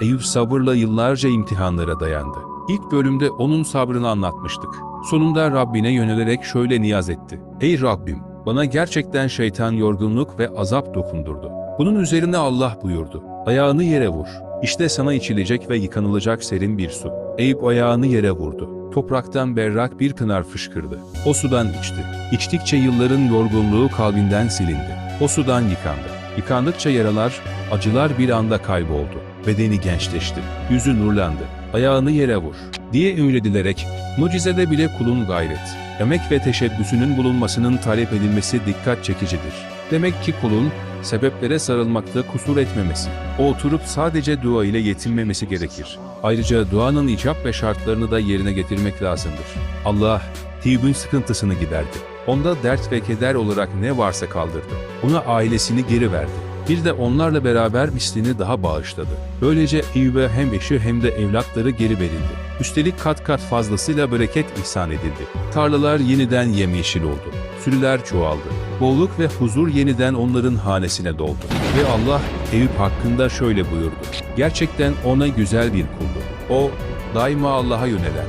Eyüp sabırla yıllarca imtihanlara dayandı. İlk bölümde onun sabrını anlatmıştık. Sonunda Rabbine yönelerek şöyle niyaz etti. Ey Rabbim, bana gerçekten şeytan yorgunluk ve azap dokundurdu. Bunun üzerine Allah buyurdu. Ayağını yere vur. İşte sana içilecek ve yıkanılacak serin bir su. Eyüp ayağını yere vurdu. Topraktan berrak bir pınar fışkırdı. O sudan içti. İçtikçe yılların yorgunluğu kalbinden silindi. O sudan yıkandı. Yıkandıkça yaralar, acılar bir anda kayboldu. Bedeni gençleşti. Yüzü nurlandı. Ayağını yere vur diye ümredilerek mucizede bile kulun gayret, emek ve teşebbüsünün bulunmasının talep edilmesi dikkat çekicidir. Demek ki kulun sebeplere sarılmakta kusur etmemesi, o oturup sadece dua ile yetinmemesi gerekir. Ayrıca duanın icap ve şartlarını da yerine getirmek lazımdır. Allah, Tib'in sıkıntısını giderdi. Onda dert ve keder olarak ne varsa kaldırdı. Ona ailesini geri verdi. Bir de onlarla beraber mislini daha bağışladı. Böylece Eyüp'e hem eşi hem de evlatları geri verildi. Üstelik kat kat fazlasıyla bereket ihsan edildi. Tarlalar yeniden yemyeşil oldu. Sürüler çoğaldı. Bolluk ve huzur yeniden onların hanesine doldu. Ve Allah Eyüp hakkında şöyle buyurdu. Gerçekten ona güzel bir kuldu. O, daima Allah'a yönelen,